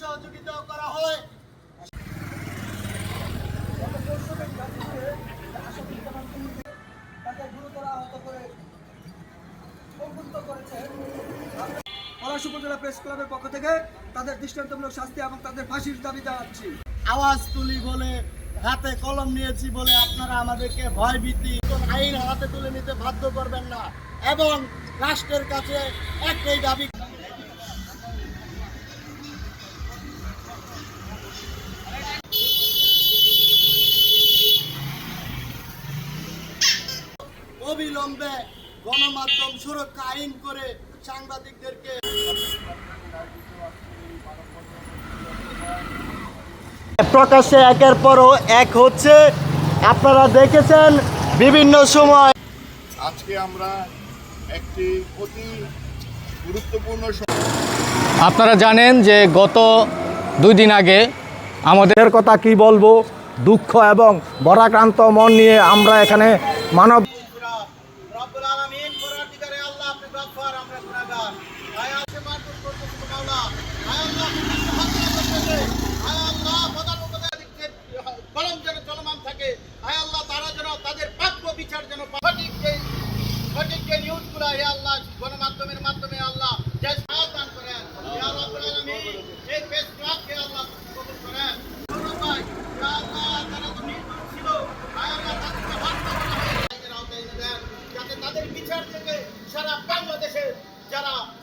সহযোগিতাও করা হয়। তাকে গুরুতর আহত করে অবরুদ্ধ করেছে পলাশ উপজেলা প্রেস ক্লাবের পক্ষ থেকে তাদের দৃষ্টান্তমূলক শাস্তি এবং তাদের ফাঁসির দাবি জানাচ্ছি। আওয়াজ তুলি বলে হাতে কলম নিয়েছি বলে আপনারা আমাদেরকে ভয় ভীতি কোন আইন হাতে তুলে নিতে বাধ্য করবেন না। এবং রাষ্ট্রের কাছে একটাই দাবি অবিলম্বে গণমাধ্যম সুরক্ষা আইন করে সাংবাদিকদেরকে প্রকাশ্যে একের পরও এক হচ্ছে আপনারা দেখেছেন বিভিন্ন সময় আজকে আমরা একটি অতি গুরুত্বপূর্ণ আপনারা জানেন যে গত দুই দিন আগে আমাদের কথা কি বলব? দুঃখ এবং বরাক্রান্ত মন নিয়ে আমরা এখানে মানব పుష్పారామకృష్ణ గారు. ఆయా 干了